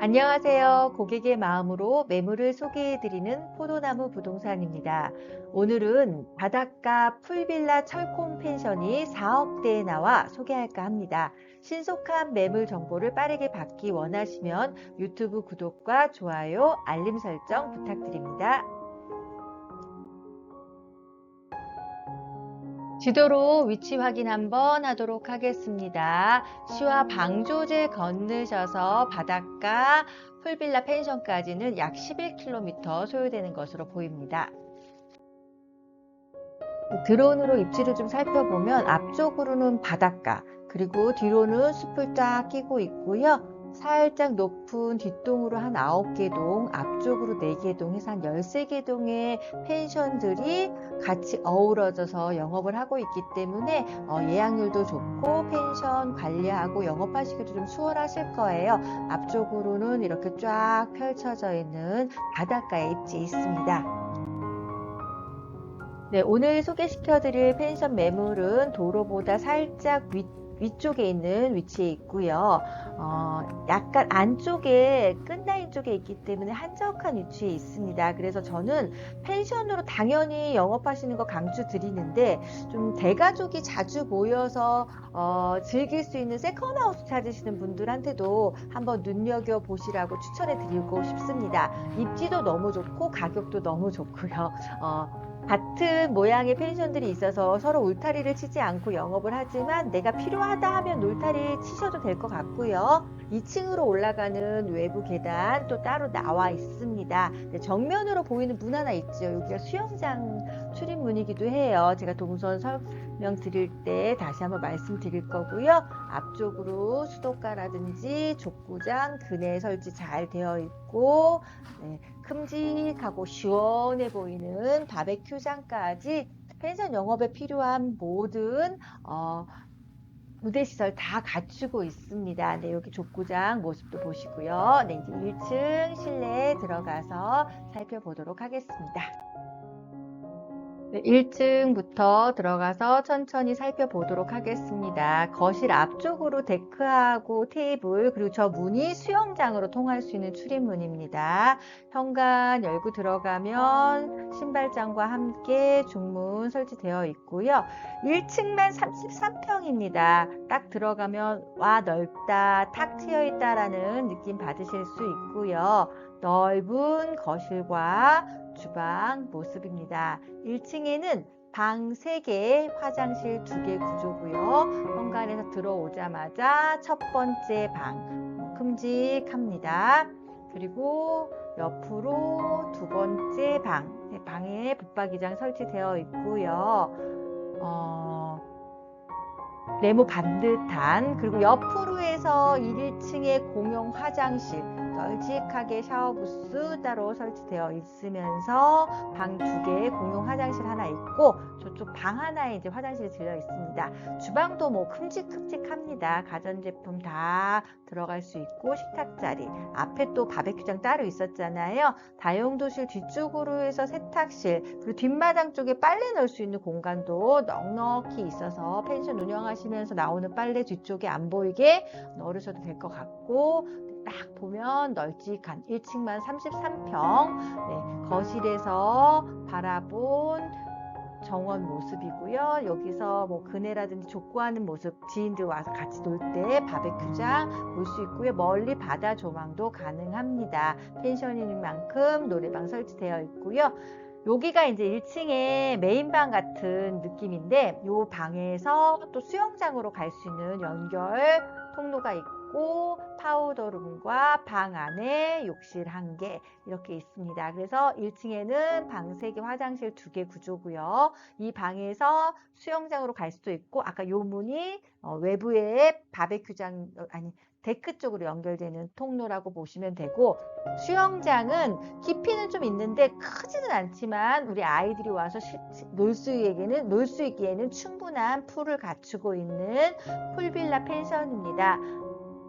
안녕하세요. 고객의 마음으로 매물을 소개해드리는 포도나무 부동산입니다. 오늘은 바닷가 풀빌라 철콘 펜션이 4억대에 나와 소개할까 합니다. 신속한 매물 정보를 빠르게 받기 원하시면 유튜브 구독과 좋아요, 알림 설정 부탁드립니다. 지도로 위치 확인 한번 하도록 하겠습니다. 시와 방조제 건너셔서 바닷가 풀빌라 펜션까지는 약 11km 소요되는 것으로 보입니다. 드론으로 입지를 좀 살펴보면 앞쪽으로는 바닷가, 그리고 뒤로는 숲을 쫙 끼고 있고요. 살짝 높은 뒷동으로 한 9개 동, 앞쪽으로 4개 동 해서 한 13개 동의 펜션들이 같이 어우러져서 영업을 하고 있기 때문에 어, 예약률도 좋고 펜션 관리하고 영업하시기도 좀 수월하실 거예요. 앞쪽으로는 이렇게 쫙 펼쳐져 있는 바닷가에 입지 있습니다. 네, 오늘 소개시켜 드릴 펜션 매물은 도로보다 살짝 위, 위쪽에 있는 위치에 있고요. 어, 약간 안쪽에 끝라인 쪽에 있기 때문에 한적한 위치에 있습니다. 그래서 저는 펜션으로 당연히 영업하시는 거 강추 드리는데 좀 대가족이 자주 모여서 어, 즐길 수 있는 세컨하우스 찾으시는 분들한테도 한번 눈여겨 보시라고 추천해 드리고 싶습니다. 입지도 너무 좋고 가격도 너무 좋고요. 어, 같은 모양의 펜션들이 있어서 서로 울타리를 치지 않고 영업을 하지만 내가 필요하다 하면 울타리 치셔도 될 것 같고요. 2층으로 올라가는 외부 계단 또 따로 나와 있습니다. 네, 정면으로 보이는 문 하나 있죠. 여기가 수영장 출입문이기도 해요. 제가 동선 설 명 드릴 때 다시 한번 말씀드릴 거고요. 앞쪽으로 수도가라든지 족구장, 그네 설치 잘 되어 있고 네, 큼직하고 시원해 보이는 바베큐장까지 펜션 영업에 필요한 모든 어, 무대 시설 다 갖추고 있습니다. 네, 여기 족구장 모습도 보시고요. 네, 이제 1층 실내에 들어가서 살펴보도록 하겠습니다. 네, 1층부터 들어가서 천천히 살펴보도록 하겠습니다. 거실 앞쪽으로 데크하고 테이블 그리고 저 문이 수영장으로 통할 수 있는 출입문입니다. 현관 열고 들어가면 신발장과 함께 중문 설치되어 있고요. 1층만 33평입니다. 딱 들어가면 와 넓다 탁 트여 있다라는 느낌 받으실 수 있고요. 넓은 거실과 주방 모습입니다. 1층에는 방 3개, 화장실 2개 구조고요. 현관에서 들어오자마자 첫 번째 방, 큼직합니다. 그리고 옆으로 두 번째 방, 네, 방에 붙박이장 설치되어 있고요. 어, 네모 반듯한 그리고 옆으로 해서 1층에 공용 화장실 널찍하게 샤워 부스 따로 설치되어 있으면서 방 두 개에 공용 화장실 하나 있고 저쪽 방 하나에 이제 화장실이 들려 있습니다. 주방도 뭐 큼직큼직합니다. 가전제품 다 들어갈 수 있고 식탁 자리 앞에 또 바베큐장 따로 있었잖아요. 다용도실 뒤쪽으로 해서 세탁실 그리고 뒷마당 쪽에 빨래 넣을 수 있는 공간도 넉넉히 있어서 펜션 운영하시면서 나오는 빨래 뒤쪽에 안 보이게 넣으셔도 될 것 같고 딱 보면 널찍한 1층만 33평 네, 거실에서 바라본 정원 모습이고요. 여기서 뭐 그네라든지 족구하는 모습 지인들 와서 같이 놀 때 바베큐장 볼 수 있고요. 멀리 바다 조망도 가능합니다. 펜션인 만큼 노래방 설치되어 있고요. 여기가 이제 1층의 메인방 같은 느낌인데 이 방에서 또 수영장으로 갈 수 있는 연결 통로가 있고 파우더룸과 방 안에 욕실 한 개 이렇게 있습니다. 그래서 1층에는 방 3개, 화장실 2개 구조고요. 이 방에서 수영장으로 갈 수도 있고 아까 요 문이 어, 외부에 바베큐장 어, 아니 데크 쪽으로 연결되는 통로라고 보시면 되고 수영장은 깊이는 좀 있는데 크지는 않지만 우리 아이들이 와서 놀 수 있기에는 놀 수 있기에는 충분한 풀을 갖추고 있는 풀빌라 펜션입니다.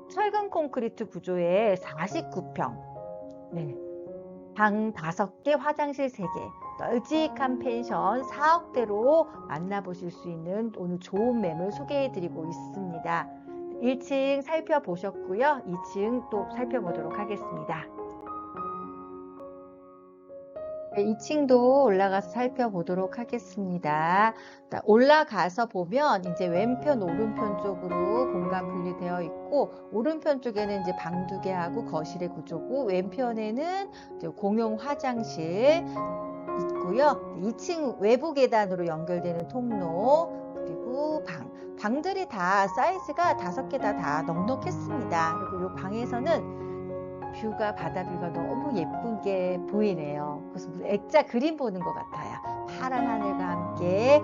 철근 콘크리트 구조의 49평. 네. 방 5개, 화장실 3개. 널찍한 펜션 4억대로 만나보실 수 있는 오늘 좋은 매물 소개해 드리고 있습니다. 1층 살펴보셨고요. 2층 또 살펴보도록 하겠습니다. 네, 2층도 올라가서 살펴보도록 하겠습니다. 자, 올라가서 보면 이제 왼편, 오른편 쪽으로 공간 분리되어 있고 오른편 쪽에는 이제 방 두 개하고 거실의 구조고 왼편에는 공용 화장실 있고요. 2층 외부 계단으로 연결되는 통로 그리고 방 방들이 다 사이즈가 다섯 개 다 다 넉넉했습니다. 그리고 이 방에서는 뷰가 바다 뷰가 너무 예쁘게 보이네요. 그래서 액자 그림 보는 것 같아요. 파란 하늘과 함께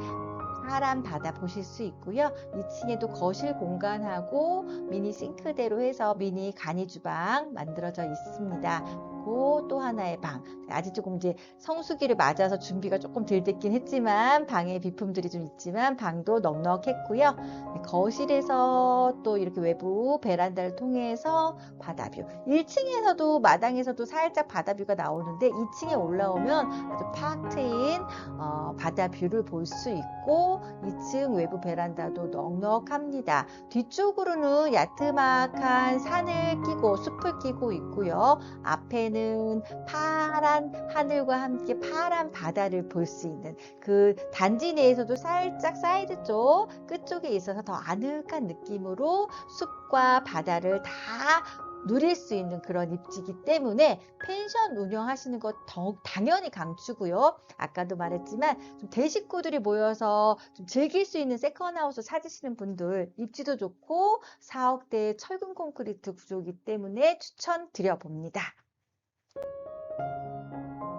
파란 바다 보실 수 있고요. 2층에도 거실 공간하고 미니 싱크대로 해서 미니 간이 주방 만들어져 있습니다. 그리고 또 하나의 방. 아직 조금 이제 성수기를 맞아서 준비가 조금 덜 됐긴 했지만 방에 비품들이 좀 있지만 방도 넉넉했고요. 네, 거실에서 또 이렇게 외부 베란다를 통해서 바다뷰. 1층에서도 마당에서도 살짝 바다뷰가 나오는데 2층에 올라오면 아주 팍 어, 바다 뷰를 볼 수 있고 2층 외부 베란다도 넉넉합니다. 뒤쪽으로는 야트막한 산을 끼고 숲을 끼고 있고요. 앞에는 파란 하늘과 함께 파란 바다를 볼 수 있는 그 단지 내에서도 살짝 사이드 쪽 끝쪽에 있어서 더 아늑한 느낌으로 숲과 바다를 다 누릴 수 있는 그런 입지이기 때문에 펜션 운영하시는 것 더욱 당연히 강추고요. 아까도 말했지만 좀 대식구들이 모여서 좀 즐길 수 있는 세컨하우스 찾으시는 분들 입지도 좋고 4억대 철근 콘크리트 구조이기 때문에 추천드려 봅니다.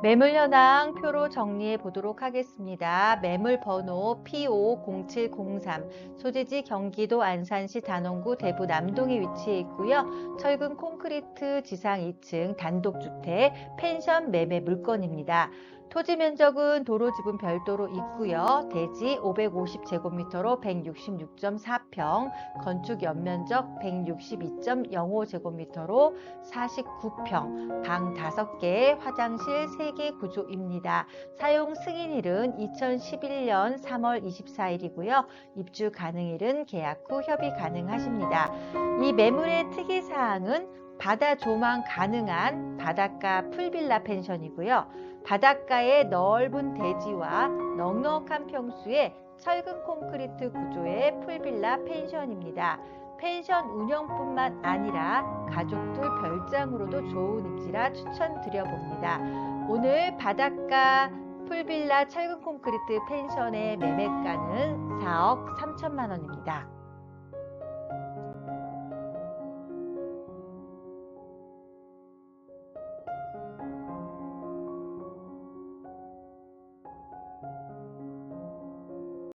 매물 현황 표로 정리해 보도록 하겠습니다. 매물 번호 P50703 소재지 경기도 안산시 단원구 대부 남동에 위치해 있고요. 철근 콘크리트 지상 2층 단독주택 펜션 매매 물건입니다. 토지 면적은 도로 지분 별도로 있고요. 대지 550제곱미터로 166.4평, 건축 연면적 162.05제곱미터로 49평, 방 5개, 화장실 3개 구조입니다. 사용 승인일은 2011년 3월 24일이고요. 입주 가능일은 계약 후 협의 가능하십니다. 이 매물의 특이사항은 바다 조망 가능한 바닷가 풀빌라 펜션이고요. 바닷가의 넓은 대지와 넉넉한 평수의 철근 콘크리트 구조의 풀빌라 펜션입니다. 펜션 운영뿐만 아니라 가족들 별장으로도 좋은 입지라 추천드려 봅니다. 오늘 바닷가 풀빌라 철근 콘크리트 펜션의 매매가는 4억 3천만 원입니다.